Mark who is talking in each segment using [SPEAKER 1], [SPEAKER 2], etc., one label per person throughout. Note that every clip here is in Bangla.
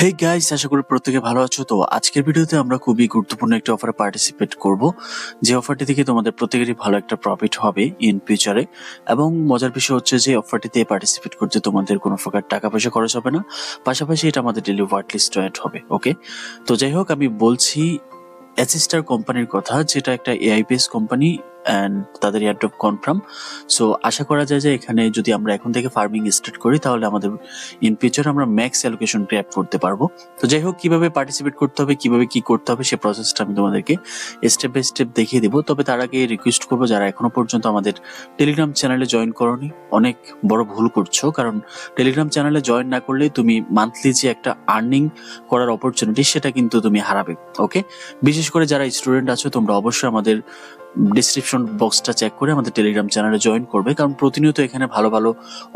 [SPEAKER 1] হেই গাইস আশা করি প্রত্যেকে ভালো আছো। তো আজকের ভিডিওতে আমরা খুবই গুরুত্বপূর্ণ একটা অফারে পার্টিসিপেট করব। যে অফারটি থেকে তোমাদের প্রত্যেকেরই ভালো একটা প্রফিট হবে ইন ফিউচারে এবং মজার বিষয় হচ্ছে যে অফারটিতে পার্টিসিপেট করতে তোমাদের কোনো প্রকার টাকা পয়সা খরচ হবে না। পাশাপাশি এটা আমাদের ডেলি ওয়ার্ড লিস্ট অ্যাড হবে ওকে তো যাই হোক, আমি বলছি অ্যাসিস্টার কোম্পানির কথা, যেটা একটা এআই বেস কোম্পানি অ্যান্ড তাদের এয়ারড্রপ কনফার্ম সো আশা করা যায় যে এখানে যদি আমরা এখন থেকে ফার্মিং স্টার্ট করি, তাহলে আমাদের ইন ফিউচার আমরা ম্যাক্স অ্যালোকেশন গ্র্যাপ করতে পারব। তো যাই হোক, কীভাবে পার্টিসিপেট করতে হবে, কীভাবে কি করতে হবে সেই প্রসেসটা আমি তোমাদেরকে স্টেপ বাই স্টেপ দেখিয়ে দেবো। তবে তার আগে রিকোয়েস্ট করব, যারা এখনও পর্যন্ত আমাদের টেলিগ্রাম চ্যানেলে জয়েন করনি, অনেক বড় ভুল করছ, কারণ টেলিগ্রাম চ্যানেলে জয়েন না করলে তুমি মান্থলি যে একটা আর্নিং করার অপরচুনিটি সেটা কিন্তু তুমি হারাবে ওকে বিশেষ করে যারা স্টুডেন্ট আছো, তোমরা অবশ্যই আমাদের ডিসক্রিপশন বক্সটা চেক করে আমাদের টেলিগ্রাম চ্যানেলে জয়েন করবে। কারণ প্রতিনিয়ত এখানে ভালো ভালো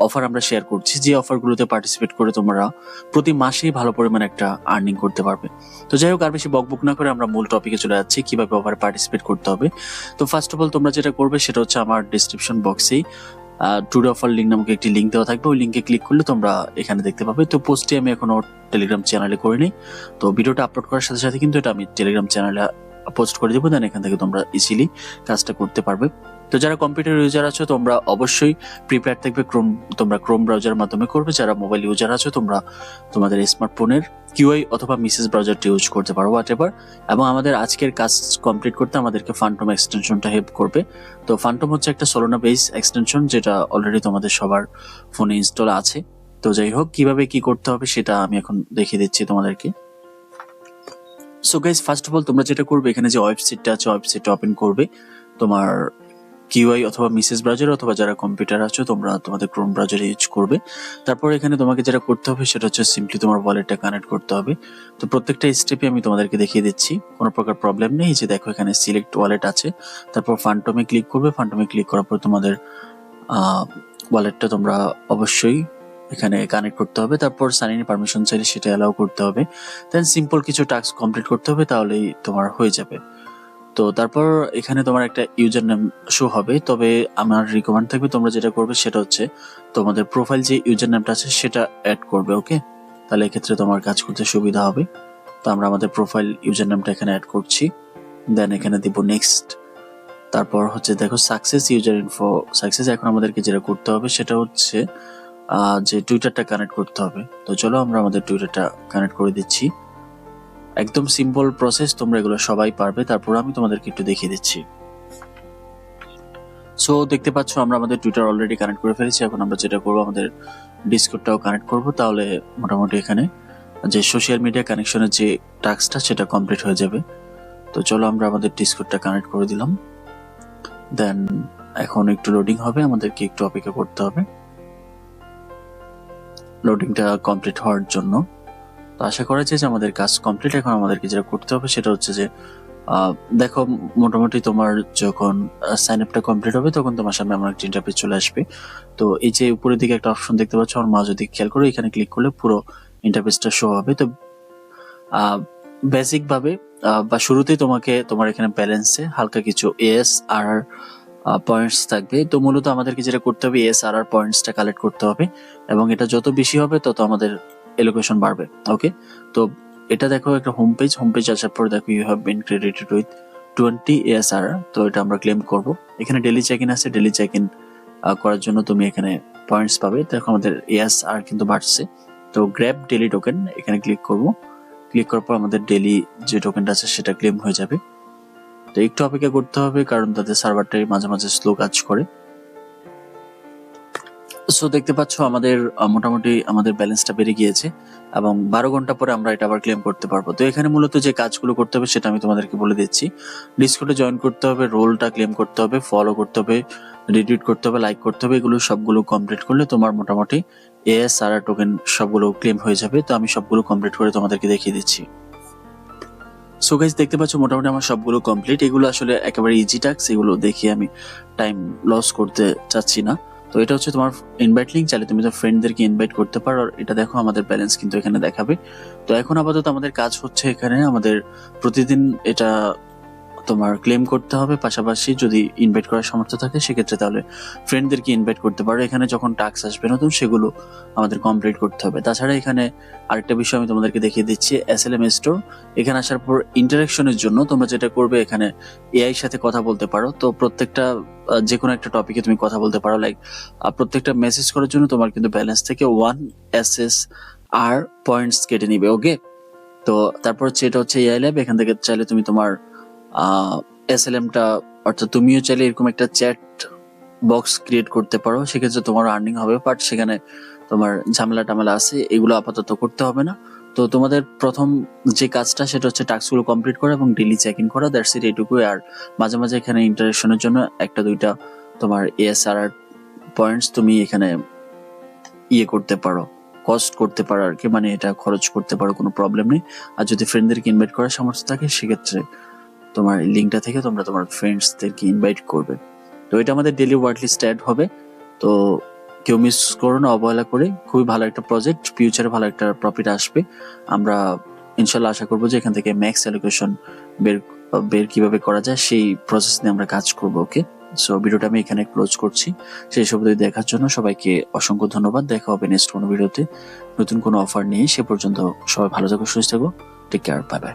[SPEAKER 1] অফার আমরা শেয়ার করছি। যে অফারগুলোতে পার্টিসিপেট করে তোমরা প্রতি মাসেই ভালো পরিমাণে একটা আর্নিং করতে পারবে। তো যাই হোক, আর বেশি বকবক না করে আমরা মূল টপিকে চলে যাচ্ছি, কীভাবে অফারে পার্টিসিপেট করতে হবে। তো ফার্স্ট অফ অল তোমরা যেটা করবে সেটা হচ্ছে আমার ডিসক্রিপশন বক্সেই টুডে অফার লিঙ্ক নামকে একটি লিঙ্ক দেওয়া থাকবে। ওই লিঙ্কে ক্লিক করলে তোমরা এখানে দেখতে পাবে। তো পোস্টটি আমি এখনও টেলিগ্রাম চ্যানেলে করিনি। তো ভিডিওটা আপলোড করার সাথে সাথে কিন্তু এটা আমি টেলিগ্রাম চ্যানেলে পোস্ট করে দেবো দেন এখান থেকে তোমরা ইজিলি কাজটা করতে পারবে। তো যারা কম্পিউটার ইউজার আছো, তোমরা অবশ্যই প্রিপেয়ার থাকবে ক্রোম তোমরা ক্রোম ব্রাউজার মাধ্যমে করবে। যারা মোবাইল ইউজার আছো, তোমরা তোমাদের স্মার্টফোনের কিউআই অথবা মিসেস ব্রাউজারটি ইউজ করতে পারো হোয়াট এভার এবং আমাদের আজকের কাজ কমপ্লিট করতে আমাদেরকে ফান্টম এক্সটেনশনটা হেল্প করবে। তো ফান্টম হচ্ছে একটা সোলোনা বেস এক্সটেনশন যেটা অলরেডি তোমাদের সবার ফোনে ইনস্টল আছে। তো যাই হোক, কীভাবে কি করতে হবে, সেটা আমি এখন দেখিয়ে দিচ্ছি তোমাদেরকে। So guys first of all তোমরা যেটা করবে, এখানে যে ওয়েবসাইটটা আছে ওয়েবসাইটটা ওপেন করবে। তোমার কিউআই অথবা মিসেস ব্রাউজার অথবা যারা কম্পিউটার আছো, তোমরা তোমাদের ক্রোম ব্রাউজার ইউজ করবে। তারপর এখানে তোমাকে যেটা করতে হবে, সেটা হচ্ছে সিম্পলি তোমার ওয়ালেটটা কানেক্ট করতে হবে। তো প্রত্যেকটা স্টেপে আমি তোমাদেরকে দেখিয়ে দিচ্ছি। কোনো প্রকার প্রবলেম নেই যে দেখো এখানে সিলেক্ট ওয়ালেট আছে। তারপর ফান্টমে ক্লিক করবে। ফান্টমে ক্লিক করার পর তোমাদের ওয়ালেটটা তোমরা অবশ্যই এখানে কানেক্ট করতে হবে। তারপর সাইন পারমিশন চাইলে সেটা অ্যালাউ করতে হবে। দেন সিম্পল কিছু টাস্ক কমপ্লিট করতে হবে, তাহলেই তোমার হয়ে যাবে। তো তারপর এখানে তোমার একটা ইউজার নেম শো হবে। তবে আমার রিকমেন্ড থাকবে, তোমরা যেটা করবে সেটা হচ্ছে তোমাদের প্রোফাইল যে ইউজার নেমটা আছে সেটা অ্যাড করবে ওকে তাহলে এক্ষেত্রে তোমার কাজ করতে সুবিধা হবে। তো আমরা আমাদের প্রোফাইল ইউজার নেমটা এখানে অ্যাড করছি। দেন এখানে দিব নেক্সট তারপর হচ্ছে দেখো সাকসেস ইউজার ইনফো সাকসেস এখন আমাদেরকে যেটা করতে হবে সেটা হচ্ছে যে টুইটারটা কানেক্ট করতে হবে। তো চলো আমরা আমাদের টুইটারটা কানেক্ট করে দিচ্ছি। একদম সিম্পল প্রসেস তোমরা এগুলো সবাই পারবে। তারপর আমি তোমাদেরকে একটু দেখিয়ে দিচ্ছি। সো দেখতে পাচ্ছ আমরা আমাদের টুইটার অলরেডি কানেক্ট করে ফেলেছি। এখন আমরা যেটা করব, আমাদের ডিসকোডটাও কানেক্ট করব। তাহলে মোটামুটি এখানে যে সোশ্যাল মিডিয়া কানেকশনের যে টাস্কটা সেটা কমপ্লিট হয়ে যাবে। তো চলো আমরা আমাদের ডিসকোডটা কানেক্ট করে দিলাম। দেন এখন একটু লোডিং হবে। আমাদেরকে একটু অপেক্ষা করতে হবে। লোডিংটা কমপ্লিট হওয়ার জন্য। তো আশা করা যায় যে আমাদের কাজ কমপ্লিট এখন আমাদেরকে যেটা করতে হবে সেটা হচ্ছে যে দেখো মোটামুটি তোমার যখন সাইন আপটা কমপ্লিট হবে তখন তোমার সামনে আমার একটা ইন্টারফেস চলে আসবে। তো এই যে উপরের দিকে একটা অপশন দেখতে পাচ্ছ আমার মা যদি খেয়াল করো এখানে ক্লিক করলে পুরো ইন্টারফেসটা শো হবে। তো বেসিক ভাবে আহ, বা শুরুতেই তোমাকে তোমার এখানে ব্যালেন্সে হালকা কিছু এস আর পয়েন্টস থাকবে। তো মূলত আমাদেরকে যেটা করতে হবে এস আর আর পয়েন্টসটা কালেক্ট করতে হবে এবং এটা যত বেশি হবে, তত আমাদের এলোকেশন বাড়বে ওকে তো এটা দেখো একটা হোম পেজ হোম পেজ আসার পর দেখো you have been credited with twenty ASR তো এটা আমরা ক্লেম করব। এখানে ডেলি চেক ইন আছে ডেলি চেক ইন করার জন্য তুমি এখানে পয়েন্টস পাবে। দেখো আমাদের এএসআর কিন্তু বাড়ছে। তো গ্র্যাব ডেলি টোকেন এখানে ক্লিক করব। ক্লিক করার পর আমাদের ডেলি যে টোকেনটা আছে, সেটা ক্লেম হয়ে যাবে। তো একটু অপেক্ষা করতে হবে, কারণ তাদের সার্ভারটাই মাঝে মাঝে স্লো কাজ করে। সো দেখতে পাচ্ছ আমাদের মোটামুটি আমাদের ব্যালেন্সটা বেড়ে গিয়েছে এবং বারো ঘণ্টা পরে আমরা এটা আবার ক্লেম করতে পারব। তো এখানে মূলত যে কাজগুলো করতে হবে সেটা আমি তোমাদেরকে বলে দিচ্ছি। ডিসকোডে জয়েন করতে হবে রোলটা ক্লেম করতে হবে ফলো করতে হবে রিটুইট করতে হবে লাইক করতে হবে, এগুলো সবগুলো কমপ্লিট করলে তোমার মোটামুটি এএস আর টোকেন সবগুলো ক্লেম হয়ে যাবে। তো আমি সবগুলো কমপ্লিট করে তোমাদেরকে দেখিয়ে দিচ্ছি। সো গাইজ দেখতে পাচ্ছ, মোটামুটি আমার সবগুলো কমপ্লিট এগুলো আসলে একেবারে ইজি টাস্ক এগুলো দেখে আমি টাইম লস করতে চাচ্ছি না। তো এটা হচ্ছে তোমার ইনভাইট লিঙ্ক চাইলে তুমি তো ফ্রেন্ডদেরকে ইনভাইট করতে পারো। আর এটা দেখো, আমাদের ব্যালেন্স কিন্তু এখানে দেখাবে। তো এখন আপাতত আমাদের কাজ হচ্ছে এখানে আমাদের প্রতিদিন এটা তোমার ক্লেম করতে হবে, পাশাপাশি যদি ইনভাইট করার সামর্থ্য থাকে, সেক্ষেত্রে তাহলে ফ্রেন্ডদেরকে ইনভাইট করতে পারো। এখানে যখন টাস্ক আসবে নতুন, সেগুলো আমাদের কমপ্লিট করতে হবে। তাছাড়া এখানে আরেকটা বিষয় আমি তোমাদেরকে দেখিয়ে দিচ্ছি এস এল এম স্টোর এখানে আসার পর ইন্টারাকশনের জন্য তোমরা যেটা করবে, এখানে এআই সাথে কথা বলতে পারো। তো প্রত্যেকটা যে কোনো একটা টপিকে তুমি কথা বলতে পারো। লাইক প্রত্যেকটা মেসেজ করার জন্য তোমার কিন্তু ব্যালেন্স থেকে one S S R points কেটে নিবে ওকে তো তারপর হচ্ছে এটা হচ্ছে এআই ল্যাব এখান থেকে চাইলে তুমি তোমার এস এল এমটা অর্থাৎ তুমিও চাইলে এরকম একটা চ্যাট বক্স ক্রিয়েট করতে পারো। সেক্ষেত্রে তোমার আর্নিং হবে বাট সেখানে তোমার ঝামেলা টামেলা আছে, এগুলো আপাতত করতে হবে না। তো তোমাদের প্রথম যে কাজটা, সেটা হচ্ছে টাস্কগুলো কমপ্লিট করা এবং ডেলি চেক ইন করা। দ্যাটস ইট এইটুকুই আর মাঝে মাঝে এখানে ইন্টারেকশনের জন্য একটা, দুইটা তোমার এএসআর পয়েন্টস তুমি এখানে ইয়ে করতে পারো। কস্ট করতে পারো আর কি মানে এটা খরচ করতে পারো, কোনো প্রবলেম নেই। আর যদি ফ্রেন্ডদেরকে ইনভাইট করার সামর্থ্য থাকে, সেক্ষেত্রে তোমার লিঙ্কটা থেকে তোমরা তোমার ফ্রেন্ডসদেরকে ইনভাইট করবে। তো এটা আমাদের ডেলি ওয়ার্ড লিস্ট অ্যাড হবে। তো কেউ মিস করো না, অবহেলা করে। খুবই ভালো একটা প্রজেক্ট ফিউচারে ভালো একটা প্রফিট আসবে। আমরা ইনশাল্লাহ আশা করব যে এখান থেকে ম্যাক্স অ্যালোকেশন বের বের কীভাবে করা যায়, সেই প্রসেস নিয়ে আমরা কাজ করব ওকে সো ভিডিওটা আমি এখানে ক্লোজ করছি। সেই সব দেখার জন্য সবাইকে অসংখ্য ধন্যবাদ। দেখা হবে নেক্সট কোনো ভিডিওতে। নতুন কোনো অফার নিয়ে সে পর্যন্ত সবাই ভালো থাকো, সুস্থ থাকো। Take care bye bye